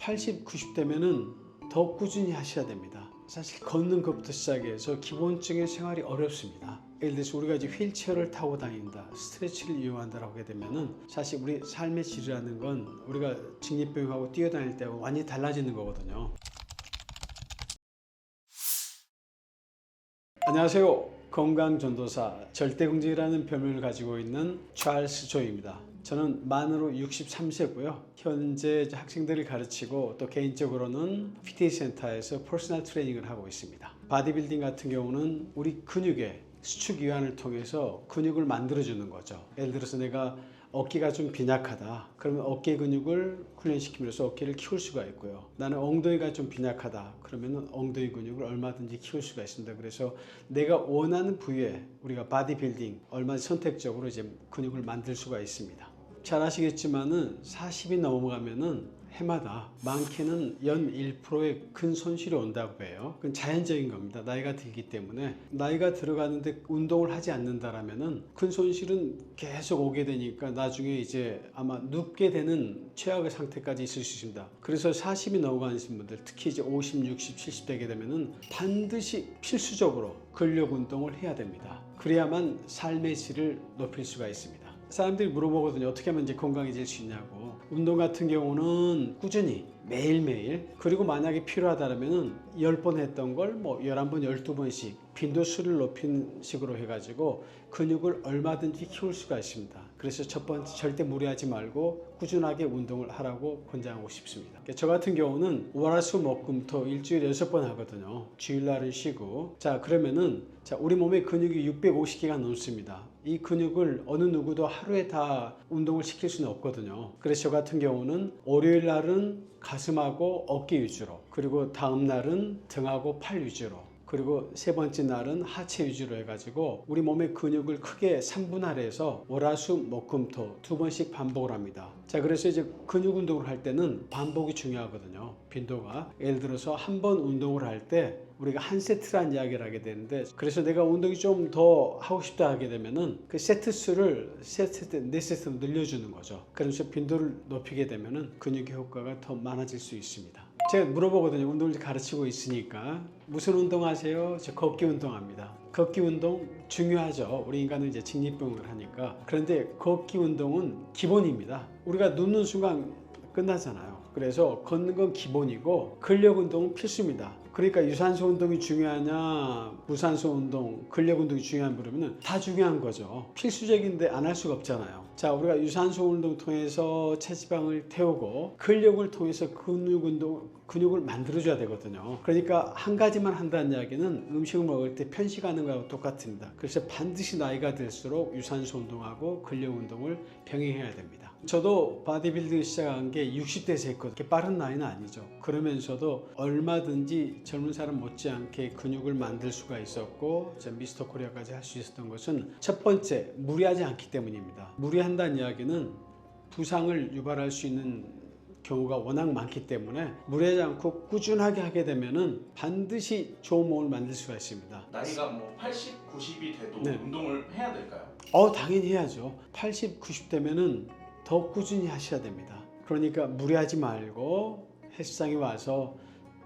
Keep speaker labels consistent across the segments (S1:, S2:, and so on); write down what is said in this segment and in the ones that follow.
S1: 80, 90대면은 더 꾸준히 하셔야 됩니다. 사실 걷는 것부터 시작해서 기본적인 생활이 어렵습니다. 예를 들어서 우리가 이제 휠체어를 타고 다닌다, 스트레치를 이용한다라고 하게 되면은 사실 우리 삶의 질이라는 건 우리가 직립병하고 뛰어다닐 때와 완전히 달라지는 거거든요. 안녕하세요. 건강전도사 절대공직이라는 별명을 가지고 있는 찰스 조입니다. 저는 만으로 63세고요. 현재 학생들을 가르치고 또 개인적으로는 PT 센터에서 퍼스널 트레이닝을 하고 있습니다. 바디빌딩 같은 경우는 우리 근육의 수축 이완을 통해서 근육을 만들어 주는 거죠. 예를 들어서 내가 어깨가 좀 빈약하다. 그러면 어깨 근육을 훈련시키면서 어깨를 키울 수가 있고요. 나는 엉덩이가 좀 빈약하다. 그러면 엉덩이 근육을 얼마든지 키울 수가 있습니다. 그래서 내가 원하는 부위에 우리가 바디빌딩 얼마든지 선택적으로 이제 근육을 만들 수가 있습니다. 잘 아시겠지만은 40이 넘어가면은 해마다 많게는 연 1%의 큰 손실이 온다고 해요. 그건 자연적인 겁니다. 나이가 들기 때문에 나이가 들어가는데 운동을 하지 않는다라면은 큰 손실은 계속 오게 되니까 나중에 이제 아마 눕게 되는 최악의 상태까지 있을 수 있습니다. 그래서 40이 넘어가는 분들, 특히 이제 50, 60, 70 되게 되면은 반드시 필수적으로 근력 운동을 해야 됩니다. 그래야만 삶의 질을 높일 수가 있습니다. 사람들이 물어보거든요. 어떻게 하면 이제 건강해질 수 있냐고. 운동 같은 경우는 꾸준히 매일매일 그리고 만약에 필요하다면은 10번 했던 걸 뭐 11번, 12번씩 빈도수를 높인 식으로 해가지고 근육을 얼마든지 키울 수가 있습니다. 그래서 첫 번째 절대 무리하지 말고 꾸준하게 운동을 하라고 권장하고 싶습니다. 그러니까 저 같은 경우는 월화수 목금토 일주일에 6번 하거든요. 주일날은 쉬고 자 그러면은 자 우리 몸에 근육이 650개가 넘습니다. 이 근육을 어느 누구도 하루에 다 운동을 시킬 수는 없거든요. 그래서 저 같은 경우는 월요일 날은 가슴하고 어깨 위주로 그리고 다음 날은 등하고 팔 위주로 그리고 세 번째 날은 하체 위주로 해가지고 우리 몸의 근육을 크게 3분할 해서 월화수 목금토 두 번씩 반복을 합니다. 자 그래서 이제 근육 운동을 할 때는 반복이 중요하거든요. 빈도가 예를 들어서 한 번 운동을 할 때 우리가 한 세트란 이야기를 하게 되는데 그래서 내가 운동이 좀 더 하고 싶다 하게 되면은 그 세트 수를 세 세트 네 세트로 늘려주는 거죠. 그래서 빈도를 높이게 되면은 근육의 효과가 더 많아질 수 있습니다. 제가 물어보거든요. 운동을 가르치고 있으니까 무슨 운동 하세요? 저 걷기 운동합니다. 걷기 운동 중요하죠. 우리 인간은 이제 직립병을 하니까. 그런데 걷기 운동은 기본입니다. 우리가 눕는 순간 끝나잖아요. 그래서 걷는 건 기본이고 근력 운동은 필수입니다. 그러니까 유산소 운동이 중요하냐, 무산소 운동, 근력 운동이 중요한 부르면 다 중요한 거죠. 필수적인데 안 할 수가 없잖아요. 자, 우리가 유산소 운동 통해서 체지방을 태우고 근력을 통해서 근육 운동, 근육을 만들어줘야 되거든요. 그러니까 한 가지만 한다는 이야기는 음식을 먹을 때 편식하는 거하고 똑같습니다. 그래서 반드시 나이가 들수록 유산소 운동하고 근력 운동을 병행해야 됩니다. 저도 바디빌딩 시작한 게 60대에서 했거든요. 빠른 나이는 아니죠. 그러면서도 얼마든지 젊은 사람 못지않게 근육을 만들 수가 있었고 저 미스터 코리아까지 할 수 있었던 것은 첫 번째 무리하지 않기 때문입니다. 무리한 다는 이야기는 부상을 유발할 수 있는 경우가 워낙 많기 때문에 무리하지 않고 꾸준하게 하게 되면은 반드시 좋은 몸을 만들 수가 있습니다.
S2: 나이가 뭐 80, 90이 돼도
S1: 네.
S2: 운동을 해야 될까요?
S1: 어 당연히 해야죠. 80, 90대면은 더 꾸준히 하셔야 됩니다. 그러니까 무리하지 말고 헬스장에 와서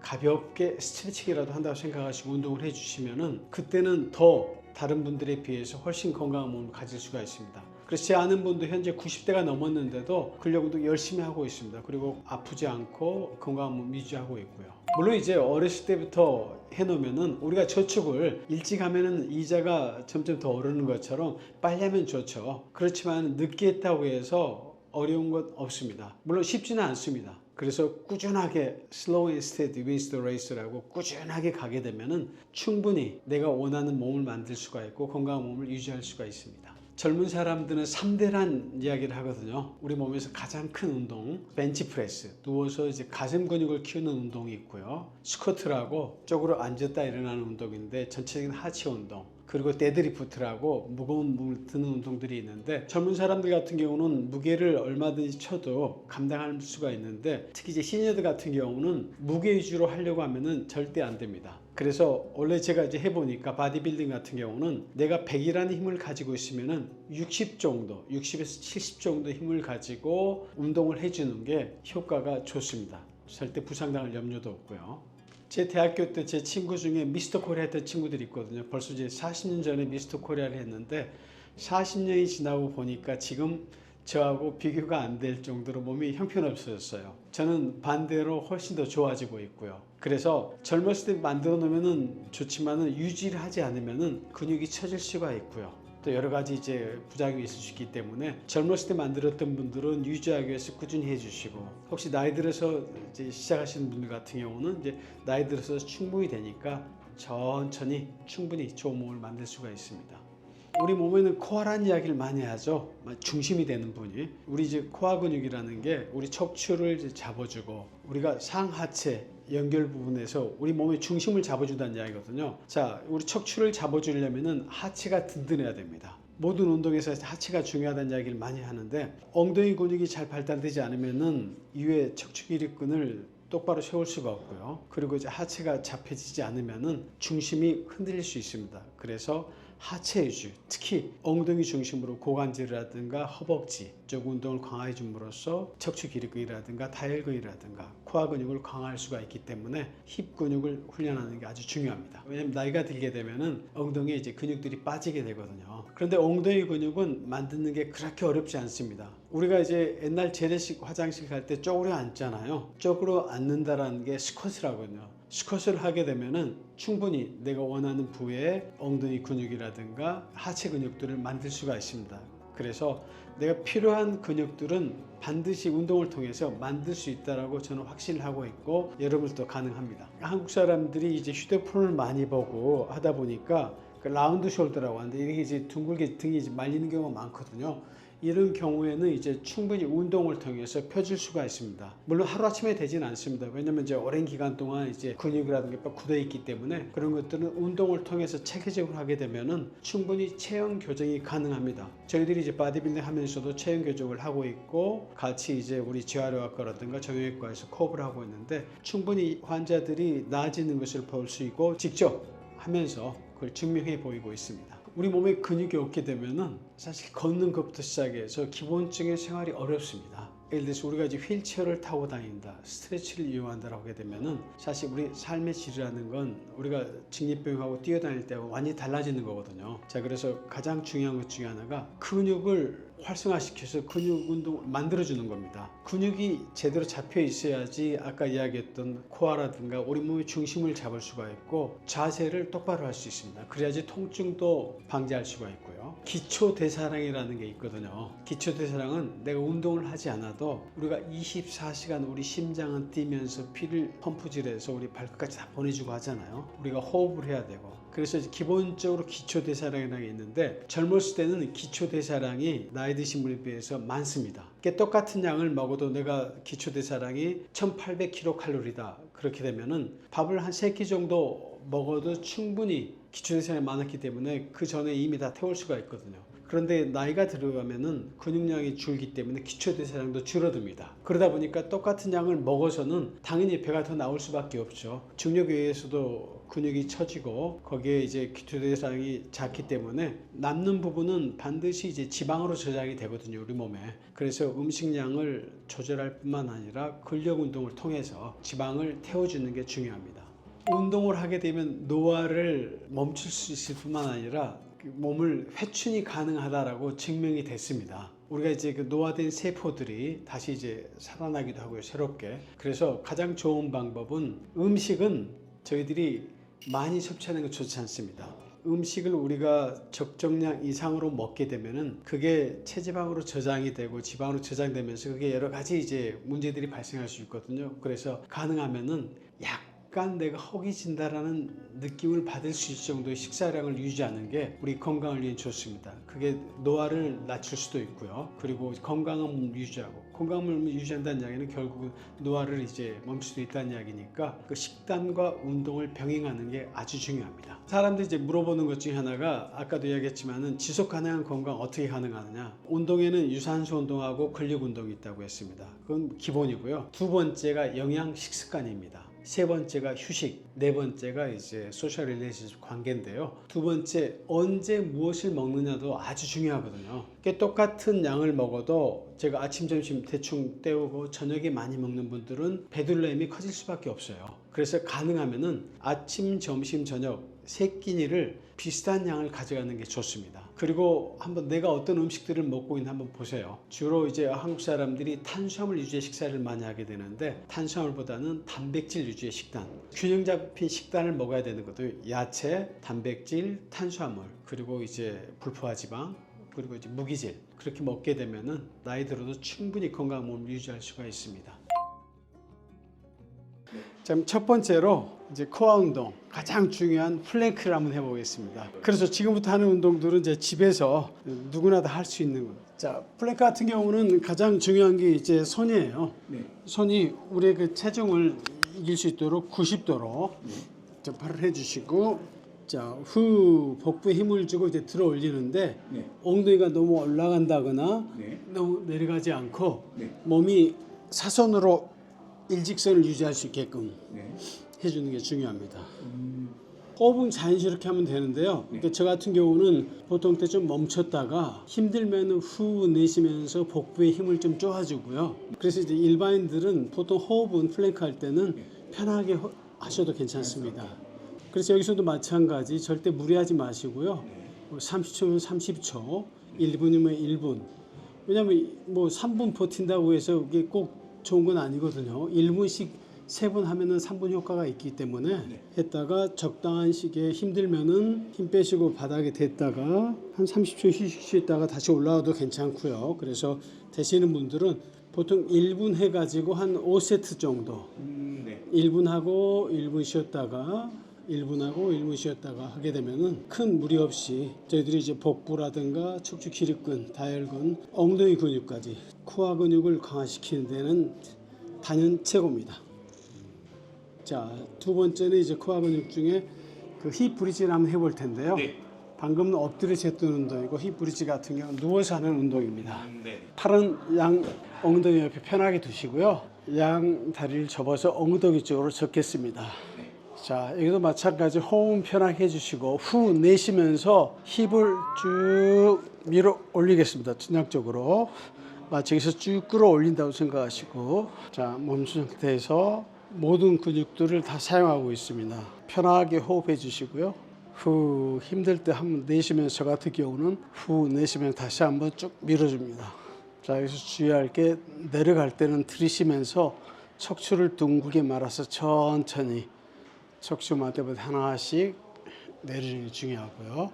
S1: 가볍게 스트레칭이라도 한다고 생각하시고 운동을 해주시면은 그때는 더 다른 분들에 비해서 훨씬 건강한 몸을 가질 수가 있습니다. 제 아는 분도 현재 90대가 넘었는데도 근력 운동 열심히 하고 있습니다. 그리고 아프지 않고 건강한 몸 유지하고 있고요. 물론 이제 어렸을 때부터 해놓으면은 우리가 저축을 일찍 하면은 이자가 점점 더 오르는 것처럼 빨리 하면 좋죠. 그렇지만 늦게 했다고 해서 어려운 것 없습니다. 물론 쉽지는 않습니다. 그래서 꾸준하게 slow and steady wins the race라고 꾸준하게 가게 되면은 충분히 내가 원하는 몸을 만들 수가 있고 건강한 몸을 유지할 수가 있습니다. 젊은 사람들은 3대란 이야기를 하거든요. 우리 몸에서 가장 큰 운동, 벤치프레스. 누워서 이제 가슴 근육을 키우는 운동이 있고요. 스쿼트라고 쪽으로 앉았다 일어나는 운동인데 전체적인 하체 운동. 그리고 데드리프트라고 무거운 몸을 드는 운동들이 있는데 젊은 사람들 같은 경우는 무게를 얼마든지 쳐도 감당할 수가 있는데 특히 이제 시니어들 같은 경우는 무게 위주로 하려고 하면은 절대 안 됩니다. 그래서 원래 제가 이제 해보니까 바디빌딩 같은 경우는 내가 100이라는 힘을 가지고 있으면은 60 정도, 60에서 70 정도 힘을 가지고 운동을 해주는 게 효과가 좋습니다. 절대 부상당할 염려도 없고요. 제 대학교 때 제 친구 중에 미스터 코리아 했던 친구들이 있거든요. 벌써 이제 40년 전에 미스터 코리아를 했는데 40년이 지나고 보니까 지금 저하고 비교가 안 될 정도로 몸이 형편없어졌어요. 저는 반대로 훨씬 더 좋아지고 있고요. 그래서 젊었을 때 만들어 놓으면은 좋지만은 유지를 하지 않으면은 근육이 처질 수가 있고요. 또 여러 가지 이제 부작용이 있을 수 있기 때문에 젊었을 때 만들었던 분들은 유지하기 위해서 꾸준히 해주시고 혹시 나이 들어서 이제 시작하시는 분들 같은 경우는 이제 나이 들어서 충분히 되니까 천천히 충분히 좋은 몸을 만들 수가 있습니다. 우리 몸에는 코어라는 이야기를 많이 하죠. 중심이 되는 분이 우리 이제 코어 근육이라는 게 우리 척추를 잡아주고 우리가 상하체 연결 부분에서 우리 몸의 중심을 잡아준다는 이야기거든요. 자, 우리 척추를 잡아주려면은 하체가 든든해야 됩니다. 모든 운동에서 하체가 중요하다는 이야기를 많이 하는데 엉덩이 근육이 잘 발달되지 않으면은 이외 척추 기립근을 똑바로 세울 수가 없고요. 그리고 이제 하체가 잡혀지지 않으면은 중심이 흔들릴 수 있습니다. 그래서 하체 위주, 특히 엉덩이 중심으로 고관절이라든가 허벅지 쪽 운동을 강화해 줌으로써 척추 기립근이라든가 다혈근이라든가 코어 근육을 강화할 수가 있기 때문에 힙 근육을 훈련하는 게 아주 중요합니다. 왜냐하면 나이가 들게 되면은 엉덩이에 이제 근육들이 빠지게 되거든요. 그런데 엉덩이 근육은 만드는 게 그렇게 어렵지 않습니다. 우리가 이제 옛날 재래식 화장실 갈 때 쪼그려 앉잖아요. 쪼그려 앉는다라는 게 스쿼트라거든요. 스쿼트를 하게 되면은 충분히 내가 원하는 부위에 엉덩이 근육이라든가 하체 근육들을 만들 수가 있습니다. 그래서 내가 필요한 근육들은 반드시 운동을 통해서 만들 수 있다라고 저는 확신을 하고 있고 여러분들도 가능합니다. 한국 사람들이 이제 휴대폰을 많이 보고 하다 보니까 그 라운드 숄더라고 하는데 이게 이제 둥글게 등이 이제 말리는 경우가 많거든요. 이런 경우에는 이제 충분히 운동을 통해서 펴질 수가 있습니다. 물론 하루아침에 되지는 않습니다. 왜냐면 이제 오랜 기간 동안 이제 근육이라든가 뼈 굳어 있기 때문에 그런 것들은 운동을 통해서 체계적으로 하게 되면은 충분히 체형 교정이 가능합니다. 저희들이 이제 바디빌딩 하면서도 체형 교정을 하고 있고 같이 이제 우리 재활의학과라든가 정형외과에서 코업을 하고 있는데 충분히 환자들이 나아지는 것을 볼 수 있고 직접 하면서 그걸 증명해 보이고 있습니다. 우리 몸에 근육이 없게 되면은 사실 걷는 것부터 시작해서 기본적인 생활이 어렵습니다. 예를 들어서 우리가 이제 휠체어를 타고 다닌다, 스트레치를 이용한다라고 하게 되면은 사실 우리 삶의 질이라는 건 우리가 직립병하고 뛰어다닐 때와 완전히 달라지는 거거든요. 자, 그래서 가장 중요한 것 중에 하나가 근육을 활성화시켜서 근육 운동을 만들어주는 겁니다. 근육이 제대로 잡혀 있어야지 아까 이야기했던 코어라든가 우리 몸의 중심을 잡을 수가 있고 자세를 똑바로 할 수 있습니다. 그래야지 통증도 방지할 수가 있고요. 기초 대사량이라는 게 있거든요. 기초 대사량은 내가 운동을 하지 않아도 우리가 24시간 우리 심장은 뛰면서 피를 펌프질해서 우리 발끝까지 다 보내주고 하잖아요. 우리가 호흡을 해야 되고 그래서 기본적으로 기초 대사량이라는 게 있는데 젊었을 때는 기초 대사량이 나이 드신 분에 비해서 많습니다. 똑같은 양을 먹어도 내가 기초 대사량이 1800kcal다. 그렇게 되면은 밥을 한세끼 정도 먹어도 충분히 기초 대사량이 많았기 때문에 그 전에 이미 다 태울 수가 있거든요. 그런데 나이가 들어가면은 근육량이 줄기 때문에 기초 대사량도 줄어듭니다. 그러다 보니까 똑같은 양을 먹어서는 당연히 배가 더 나올 수밖에 없죠. 중력에 의해서도 근육이 처지고 거기에 이제 기초 대사량이 작기 때문에 남는 부분은 반드시 이제 지방으로 저장이 되거든요, 우리 몸에. 그래서 음식량을 조절할 뿐만 아니라 근력 운동을 통해서 지방을 태워주는 게 중요합니다. 운동을 하게 되면 노화를 멈출 수 있을 뿐만 아니라 그 몸을 회춘이 가능하다라고 증명이 됐습니다. 우리가 이제 그 노화된 세포들이 다시 이제 살아나기도 하고요, 새롭게. 그래서 가장 좋은 방법은 음식은 저희들이 많이 섭취하는 게 좋지 않습니다. 음식을 우리가 적정량 이상으로 먹게 되면은 그게 체지방으로 저장이 되고 지방으로 저장되면서 그게 여러 가지 이제 문제들이 발생할 수 있거든요. 그래서 가능하면은 약간 내가 허기진다라는 느낌을 받을 수 있을 정도의 식사량을 유지하는 게 우리 건강을 위해 좋습니다. 그게 노화를 낮출 수도 있고요. 그리고 건강한 몸 유지하고 건강한 몸을 유지한다는 이야기는 결국은 노화를 이제 멈출 수 있다는 이야기니까 그 식단과 운동을 병행하는 게 아주 중요합니다. 사람들이 이제 물어보는 것 중에 하나가 아까도 이야기했지만은 지속 가능한 건강 어떻게 가능하느냐? 운동에는 유산소 운동하고 근력 운동이 있다고 했습니다. 그건 기본이고요. 두 번째가 영양 식습관입니다. 세 번째가 휴식, 네 번째가 이제 소셜 릴레이션십 관계인데요. 두 번째 언제 무엇을 먹느냐도 아주 중요하거든요. 똑같은 양을 먹어도 제가 아침, 점심 대충 때우고 저녁에 많이 먹는 분들은 배둘레임이 커질 수밖에 없어요. 그래서 가능하면은 아침, 점심, 저녁 세 끼니를 비슷한 양을 가져가는 게 좋습니다. 그리고 한번 내가 어떤 음식들을 먹고 있나 한번 보세요. 주로 이제 한국 사람들이 탄수화물 위주의 식사를 많이 하게 되는데 탄수화물보다는 단백질 위주의 식단, 균형 잡힌 식단을 먹어야 되는 것도 야채, 단백질, 탄수화물, 그리고 이제 불포화 지방, 그리고 이제 무기질 그렇게 먹게 되면은 나이 들어도 충분히 건강한 몸을 유지할 수가 있습니다. 자, 첫 번째로 이제 코어 운동 가장 중요한 플랭크를 한번 해보겠습니다. 그래서 지금부터 하는 운동들은 이제 집에서 누구나 다 할 수 있는 것. 자, 플랭크 같은 경우는 가장 중요한 게 이제 손이에요. 손이 우리의 그 체중을 이길 수 있도록 90도로 자, 팔을 해주시고 자, 후 복부에 힘을 주고 이제 들어 올리는데
S3: 네.
S1: 엉덩이가 너무 올라간다거나
S3: 네.
S1: 너무 내려가지 않고
S3: 네.
S1: 몸이 사선으로 일직선을 유지할 수 있게끔
S3: 네.
S1: 해주는 게 중요합니다.
S3: 음,
S1: 호흡은 자연스럽게 하면 되는데요. 그러니까 저 같은 경우는 보통 때 좀 멈췄다가 힘들면 후 내쉬면서 복부에 힘을 좀 쪼아주고요. 그래서 이제 일반인들은 보통 호흡은 플랭크 할 때는 편하게 호- 하셔도 괜찮습니다. 그래서 여기서도 마찬가지 절대 무리하지 마시고요. 뭐 30초면 30초, 1분이면 1분. 왜냐하면 뭐 3분 버틴다고 해서 이게 꼭 좋은 건 아니거든요. 1분씩 세번 하면은 3분 효과가 있기 때문에 했다가 적당한 시기에 힘들면은 힘 빼시고 바닥에 댔다가 한 30초 휴식 쉬었다가 다시 올라와도 괜찮고요. 그래서 되시는 분들은 보통 1분 해가지고 한 5세트 정도
S3: 음, 네.
S1: 1분 하고 1분 쉬었다가 1분 하고 1분 쉬었다가 하게 되면은 큰 무리 없이 저희들이 이제 복부라든가 척추 기립근, 다혈근, 엉덩이 근육까지 코어 근육을 강화시키는 데는 단연 최고입니다. 자, 두 번째는 이제 코어 근육 중에 그힙 브리지를 한번 해볼 텐데요.
S3: 네.
S1: 방금은 엎드려 쟀던 운동이고 힙 브리지 같은 경우는 누워서 하는 운동입니다.
S3: 음, 네.
S1: 팔은 양 엉덩이 옆에 편하게 두시고요. 양 다리를 접어서 엉덩이 쪽으로 접겠습니다. 자, 여기도 마찬가지 호흡 편하게 해주시고 후 내쉬면서 힙을 쭉 밀어 올리겠습니다. 전략적으로 마치 여기서 쭉 끌어 올린다고 생각하시고 자, 멈춘 상태에서 모든 근육들을 다 사용하고 있습니다. 편하게 호흡해 주시고요. 후 힘들 때 한번 내쉬면서 저 같은 경우는 후 내쉬면 다시 한번 쭉 밀어줍니다. 자 여기서 주의할 게 내려갈 때는 들이쉬면서 척추를 둥글게 말아서 천천히 척추 마대부터 하나씩 내리는 게 중요하고요.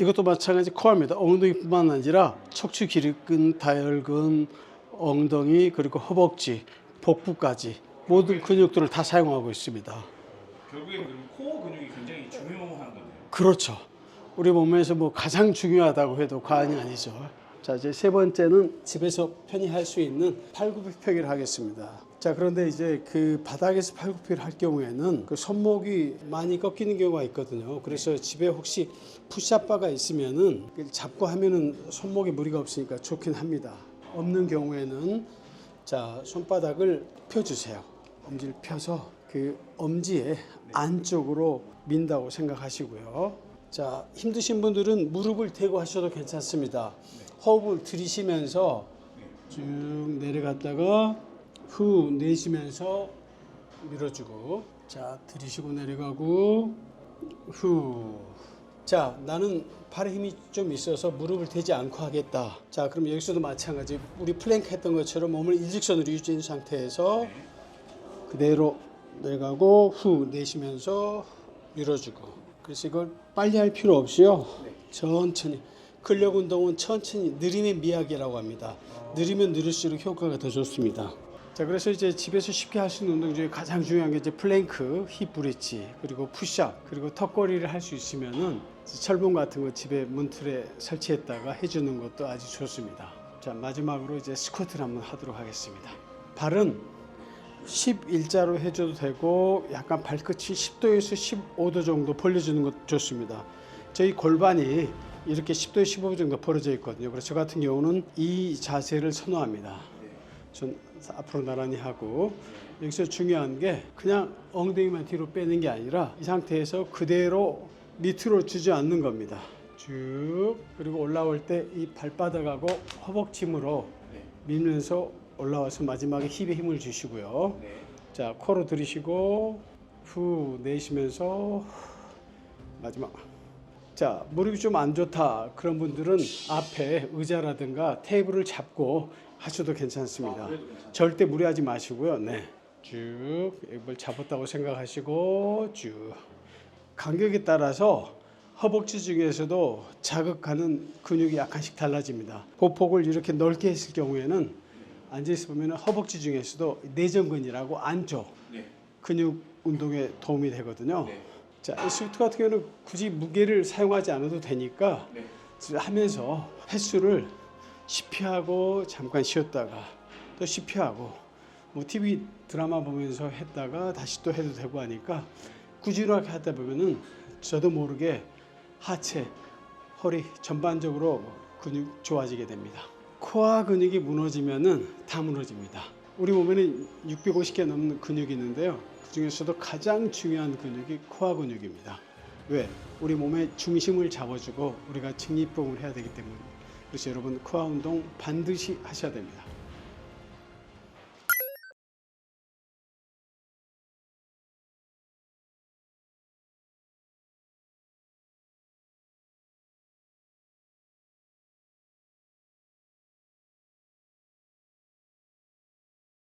S1: 이것도 마찬가지 코어입니다. 엉덩이뿐만 아니라 척추 기립근, 다혈근, 엉덩이 그리고 허벅지, 복부까지 모든 근육들을 다 사용하고 있습니다.
S3: 결국에는 코어 근육이 굉장히 중요한 거네요.
S1: 그렇죠. 우리 몸에서 뭐 가장 중요하다고 해도 과언이 아니죠. 자, 이제 세 번째는 집에서 편히 할 수 있는 팔굽혀펴기를 하겠습니다. 자, 그런데 이제 그 바닥에서 팔굽혀를 할 경우에는 그 손목이 많이 꺾이는 경우가 있거든요. 그래서 집에 혹시 푸시업바가 있으면은 잡고 하면은 손목에 무리가 없으니까 좋긴 합니다. 없는 경우에는 자, 손바닥을 펴주세요. 엄지를 펴서 그 엄지의 안쪽으로 민다고 생각하시고요. 자, 힘드신 분들은 무릎을 대고 하셔도 괜찮습니다. 호흡을 들이쉬면서 쭉 내려갔다가 후 내쉬면서 밀어주고 자, 들이쉬고 내려가고 후. 자, 나는 팔에 힘이 좀 있어서 무릎을 대지 않고 하겠다. 자, 그럼 여기서도 마찬가지. 우리 플랭크 했던 것처럼 몸을 일직선으로 유지한 상태에서 그대로 내려가고 후 내쉬면서 밀어주고. 그래서 이걸 빨리 할 필요 없이요. 천천히. 근력 운동은 천천히 느림의 미학이라고 합니다. 느리면 느릴수록 효과가 더 좋습니다. 자, 그래서 이제 집에서 쉽게 할 수 있는 운동 중에 가장 중요한 게 이제 플랭크, 힙 브릿지, 그리고 푸시업, 그리고 턱걸이를 할 수 있으면은 철봉 같은 거 집에 문틀에 설치했다가 해주는 것도 아주 좋습니다. 자, 마지막으로 이제 스쿼트를 한번 하도록 하겠습니다. 발은 11자로 해줘도 되고 약간 발끝이 10도에서 15도 정도 벌려주는 것 좋습니다. 저희 골반이 이렇게 10도에 15도 정도 벌어져 있거든요. 그래서 저 같은 경우는 이 자세를 선호합니다. 전 앞으로 나란히 하고 여기서 중요한 게 그냥 엉덩이만 뒤로 빼는 게 아니라 이 상태에서 그대로 밑으로 주저앉는 겁니다. 쭉 그리고 올라올 때 이 발바닥하고 허벅지으로
S3: 네.
S1: 밀면서 올라와서 마지막에 힙에 힘을 주시고요.
S3: 네.
S1: 자 코로 들이쉬고 후 내쉬면서 마지막 자 무릎이 좀 안 좋다 그런 분들은 앞에 의자라든가 테이블을 잡고 하셔도 괜찮습니다.
S3: 아.
S1: 절대 무리하지 마시고요. 네. 쭉 이걸 잡았다고 생각하시고 쭉 간격에 따라서 허벅지 중에서도 자극하는 근육이 약간씩 달라집니다. 보폭을 이렇게 넓게 했을 경우에는 앉아 있으면 허벅지 중에서도 내전근이라고 안쪽
S3: 네.
S1: 근육 운동에 도움이 되거든요.
S3: 네.
S1: 자, 이 스위트 같은 경우는 굳이 무게를 사용하지 않아도 되니까
S3: 네.
S1: 하면서 횟수를 10회 하고 잠깐 쉬었다가 또 10회 하고 뭐 TV 드라마 보면서 했다가 다시 또 해도 되고 하니까 꾸준하게 하다 보면은 저도 모르게 하체, 허리 전반적으로 근육 좋아지게 됩니다. 코어 근육이 무너지면은 다 무너집니다. 우리 몸에는 650개 넘는 근육이 있는데요. 그 중에서도 가장 중요한 근육이 코어 근육입니다. 왜? 우리 몸의 중심을 잡아주고 우리가 직립봉을 해야 되기 때문에 그래서 여러분 코어 운동 반드시 하셔야 됩니다.